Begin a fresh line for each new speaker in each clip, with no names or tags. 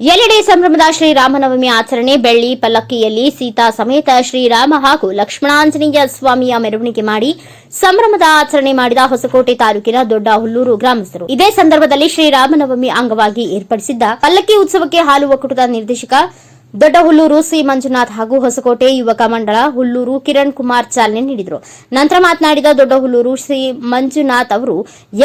ಎಲ್ಲೆಡೆ ಸಂಭ್ರಮದ ಶ್ರೀರಾಮನವಮಿ ಆಚರಣೆ ಬೆಳ್ಳಿ ಪಲ್ಲಕ್ಕಿಯಲ್ಲಿ ಸೀತಾ ಸಮೇತ ಶ್ರೀರಾಮ ಹಾಗೂ ಲಕ್ಷ್ಮಣಾಂಜನೇಯ ಸ್ವಾಮಿಯ ಮೆರವಣಿಗೆ ಮಾಡಿ ಸಂಭ್ರಮದ ಆಚರಣೆ ಮಾಡಿದ ಹೊಸಕೋಟೆ ತಾಲೂಕಿನ ದೊಡ್ಡ ಹುಲ್ಲೂರು ಗ್ರಾಮಸ್ಥರು. ಇದೇ ಸಂದರ್ಭದಲ್ಲಿ ಶ್ರೀರಾಮನವಮಿ ಅಂಗವಾಗಿ ಏರ್ಪಡಿಸಿದ್ದ ಪಲ್ಲಕ್ಕಿ ಉತ್ಸವಕ್ಕೆ ಹಾಲು ಒಕ್ಕೂಟದ ನಿರ್ದೇಶಕ ದೊಡ್ಡ ಹುಲ್ಲೂರು ಸಿ. ಮಂಜುನಾಥ್ ಹಾಗೂ ಹೊಸಕೋಟೆ ಯುವಕ ಮಂಡಳ ಹುಲ್ಲೂರು ಕಿರಣ್ ಕುಮಾರ್ ಚಾಲನೆ ನೀಡಿದರು. ನಂತರ ಮಾತನಾಡಿದ ದೊಡ್ಡ ಹುಲ್ಲೂರು ಶ್ರೀ ಮಂಜುನಾಥ್ ಅವರು,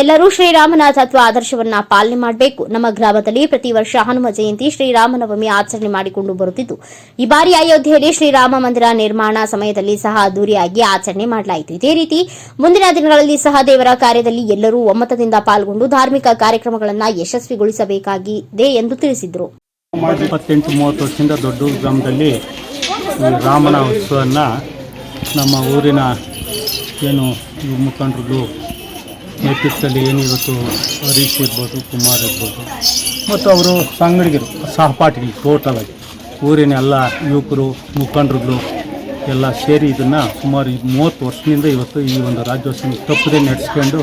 ಎಲ್ಲರೂ ಶ್ರೀರಾಮನ ತತ್ವ ಆದರ್ಶವನ್ನ ಪಾಲನೆ ಮಾಡಬೇಕು. ನಮ್ಮ ಗ್ರಾಮದಲ್ಲಿ ಪ್ರತಿ ವರ್ಷ ಹನುಮ ಜಯಂತಿ ಶ್ರೀರಾಮನವಮಿ ಆಚರಣೆ ಮಾಡಿಕೊಂಡು ಬರುತ್ತಿದ್ದು, ಈ ಬಾರಿ ಅಯೋಧ್ಯೆಯಲ್ಲಿ ಶ್ರೀರಾಮ ಮಂದಿರ ನಿರ್ಮಾಣ ಸಮಯದಲ್ಲಿ ಸಹ ಅದ್ದೂರಿಯಾಗಿ ಆಚರಣೆ ಮಾಡಲಾಯಿತು. ಇದೇ ರೀತಿ ಮುಂದಿನ ದಿನಗಳಲ್ಲಿ ಸಹ ದೇವರ ಕಾರ್ಯದಲ್ಲಿ ಎಲ್ಲರೂ ಒಮ್ಮತದಿಂದ ಪಾಲ್ಗೊಂಡು ಧಾರ್ಮಿಕ ಕಾರ್ಯಕ್ರಮಗಳನ್ನು ಯಶಸ್ವಿಗೊಳಿಸಬೇಕಾಗಿದೆ ಎಂದು ತಿಳಿಸಿದರು.
ಇಪ್ಪತ್ತೆಂಟು ಮೂವತ್ತು ವರ್ಷದಿಂದ ದೊಡ್ಡ ಗ್ರಾಮದಲ್ಲಿ ಈ ರಾಮನ ಉತ್ಸವವನ್ನು ನಮ್ಮ ಊರಿನ ಏನು ಮುಖಂಡರುಗಳು ಮುಖಂಡರು ನೇತೃತ್ವದಲ್ಲಿ ಏನಿವತ್ತು ಹರೀಶ್ ಇರ್ಬೋದು, ಕುಮಾರ್ ಇರ್ಬೋದು, ಮತ್ತು ಅವರು ಸಂಗಡಿಗರು, ಸಹಪಾಠಿಗಳು ಟೋಟಲ್ ಆಗಿ. ಊರಿನ ಎಲ್ಲ ಯುವಕರು, ಮುಖಂಡರುಗಳು ಎಲ್ಲ ಸೇರಿ ಇದನ್ನು ಸುಮಾರು ಮೂವತ್ತು ವರ್ಷದಿಂದ ಇವತ್ತು ಈ ಒಂದು ರಾಜ್ಯೋತ್ಸವ ತಪ್ಪದೆ ನಡೆಸ್ಕೊಂಡು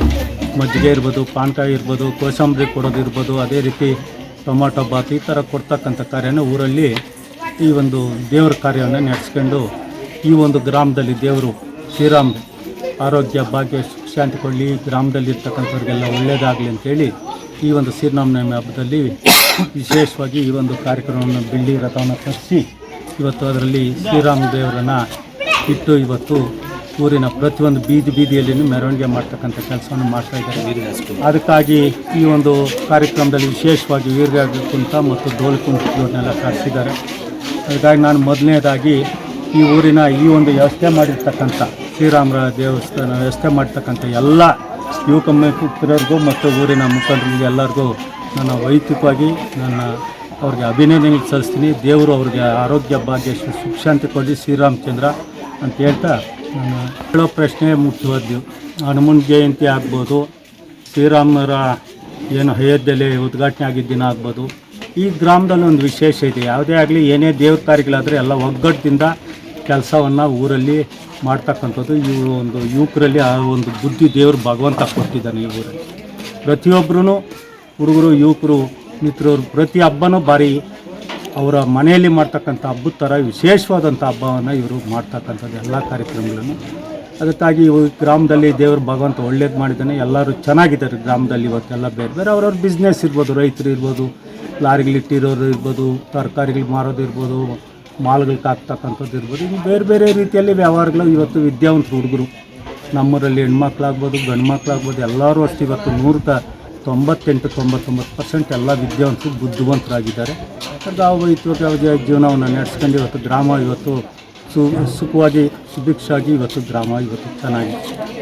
ಮಜ್ಜಿಗೆ ಇರ್ಬೋದು ಪಾನಕ ಇರ್ಬೋದು, ಕೋಸಂಬರಿ ಕೊಡೋದು ಇರ್ಬೋದು, ಅದೇ ರೀತಿ ಟೊಮಾಟೊ ಬಾತ್ ಈ ಥರ ಕೊಡ್ತಕ್ಕಂಥ ಕಾರ್ಯನ ಊರಲ್ಲಿ ಈ ಒಂದು ದೇವರ ಕಾರ್ಯವನ್ನು ನಡೆಸ್ಕೊಂಡು ಈ ಒಂದು ಗ್ರಾಮದಲ್ಲಿ ದೇವರು ಶ್ರೀರಾಮ್ ಆರೋಗ್ಯ, ಭಾಗ್ಯ, ಶಾಂತಿ ಕೊಡಲಿ. ಗ್ರಾಮದಲ್ಲಿ ಇರ್ತಕ್ಕಂಥವ್ರಿಗೆಲ್ಲ ಒಳ್ಳೆಯದಾಗಲಿ ಅಂತೇಳಿ ಈ ಒಂದು ಶ್ರೀರಾಮನವಮಿ ಹಬ್ಬದಲ್ಲಿ ವಿಶೇಷವಾಗಿ ಈ ಒಂದು ಕಾರ್ಯಕ್ರಮವನ್ನು ಬೆಳ್ಳಿ ರಥವನ್ನು ತರಿಸಿ ಇವತ್ತು ಅದರಲ್ಲಿ ಶ್ರೀರಾಮ ದೇವರನ್ನು ಇಟ್ಟು ಇವತ್ತು ಊರಿನ ಪ್ರತಿಯೊಂದು ಬೀದಿ ಬೀದಿಯಲ್ಲಿ ಮೆರವಣಿಗೆ ಮಾಡ್ತಕ್ಕಂಥ ಕೆಲಸವನ್ನು ಮಾಡ್ತಾ ಇದ್ದಾರೆ. ಅದಕ್ಕಾಗಿ ಈ ಒಂದು ಕಾರ್ಯಕ್ರಮದಲ್ಲಿ ವಿಶೇಷವಾಗಿ ವೀರಗಾಗ ಕುಂಟ ಮತ್ತು ಡೋಲು ಕುಂಟವನ್ನೆಲ್ಲ ಕರೆಸಿದ್ದಾರೆ ಹಾಗಾಗಿ ನಾನು ಮೊದಲನೇದಾಗಿ ಈ ಊರಿನ ಈ ಒಂದು ವ್ಯವಸ್ಥೆ ಮಾಡಿರ್ತಕ್ಕಂಥ ಶ್ರೀರಾಮರ ದೇವಸ್ಥಾನ ವ್ಯವಸ್ಥೆ ಮಾಡ್ತಕ್ಕಂಥ ಎಲ್ಲ ಯುವಕ ಮಿತ್ರರಿಗೂ ಮತ್ತು ಊರಿನ ಮುಖಂಡರಿಗೆ ಎಲ್ಲರಿಗೂ ನನ್ನ ವೈಯಕ್ತಿಕವಾಗಿ ನನ್ನ ಅವ್ರಿಗೆ ಅಭಿನಂದನೆ ಸಲ್ಲಿಸ್ತೀನಿ. ದೇವರು ಅವ್ರಿಗೆ ಆರೋಗ್ಯ, ಭಾಗ್ಯ, ಸುಖ, ಶಾಂತಿ ಕೊಡಿ. ಶ್ರೀರಾಮಚಂದ್ರ ಅಂತ ಹೇಳ್ತಾ ಹೇಳೋ ಪ್ರಶ್ನೆ ಮುಖ್ಯವಾದ್ದು. ಹನುಮನ್ ಜಯಂತಿ ಆಗ್ಬೋದು, ಶ್ರೀರಾಮರ ಏನು ಅಯೋಧ್ಯೆಯಲ್ಲಿ ಉದ್ಘಾಟನೆ ಆಗಿದ್ದ ದಿನ ಆಗ್ಬೋದು. ಈ ಗ್ರಾಮದಲ್ಲಿ ಒಂದು ವಿಶೇಷ ಇದೆ. ಯಾವುದೇ ಆಗಲಿ ಏನೇ ದೇವ್ರ ಕಾರ್ಯಗಳಾದರೆ ಎಲ್ಲ ಒಗ್ಗಟ್ಟಿಂದ ಕೆಲಸವನ್ನು ಊರಲ್ಲಿ ಮಾಡ್ತಕ್ಕಂಥದ್ದು. ಈ ಒಂದು ಯುವಕರಲ್ಲಿ ಆ ಒಂದು ಬುದ್ಧಿ ದೇವರು ಭಗವಂತ ಕೊಟ್ಟಿದ್ದಾನೆ ಈ ಊರಲ್ಲಿ. ಪ್ರತಿಯೊಬ್ಬರೂ ಹುಡುಗರು, ಯುವಕರು, ಮಿತ್ರರು ಪ್ರತಿ ಹಬ್ಬನೂ ಭಾರಿ ಅವರ ಮನೆಯಲ್ಲಿ ಮಾಡ್ತಕ್ಕಂಥ ಹಬ್ಬದ ಥರ ವಿಶೇಷವಾದಂಥ ಹಬ್ಬವನ್ನು ಇವರು ಮಾಡ್ತಕ್ಕಂಥದ್ದು ಎಲ್ಲ ಕಾರ್ಯಕ್ರಮಗಳನ್ನು. ಅದಕ್ಕಾಗಿ ಗ್ರಾಮದಲ್ಲಿ ದೇವರು ಭಗವಂತ ಒಳ್ಳೇದು ಮಾಡಿದ್ದಾನೆ, ಎಲ್ಲರೂ ಚೆನ್ನಾಗಿದ್ದಾರೆ ಗ್ರಾಮದಲ್ಲಿ ಇವತ್ತೆಲ್ಲ ಬೇರೆ ಬೇರೆ. ಅವ್ರವ್ರ ಬಿಸ್ನೆಸ್ ಇರ್ಬೋದು, ರೈತರು ಇರ್ಬೋದು ಲಾರಿಗಳಿಟ್ಟಿರೋರು ಇರ್ಬೋದು, ತರಕಾರಿಗಳು ಮಾರೋದು ಇರ್ಬೋದು, ಮಾಲ್ಗಳಿಗೆ ಹಾಕ್ತಕ್ಕಂಥದ್ದು ಇರ್ಬೋದು. ಇನ್ನು ಬೇರೆ ಬೇರೆ ರೀತಿಯಲ್ಲಿ ವ್ಯವಹಾರಗಳು ಇವತ್ತು ವಿದ್ಯಾವಂತ ಹುಡುಗರು, ನಮ್ಮೂರಲ್ಲಿ ಹೆಣ್ಮಕ್ಳಾಗ್ಬೋದು ಗಂಡು ಮಕ್ಕಳಾಗ್ಬೋದು ಎಲ್ಲರೂ ಅಷ್ಟು ಇವತ್ತು ನೂರಕ್ಕೆ ತೊಂಬತ್ತೆಂಟು ತೊಂಬತ್ತೊಂಬತ್ತು ಪರ್ಸೆಂಟ್ ಎಲ್ಲ ವಿದ್ಯಾವಂತರು ಬುದ್ಧಿವಂತರಾಗಿದ್ದಾರೆ. ಇವಾಗ ಜೀವನವನ್ನು ನಡೆಸ್ಕೊಂಡು ಇವತ್ತು ಗ್ರಾಮ, ಇವತ್ತು ಸು, ಸುಖವಾಗಿ ಸುಭಿಕ್ಷಾಗಿ ಇವತ್ತು ಗ್ರಾಮ, ಇವತ್ತು ಚೆನ್ನಾಗಿದೆ.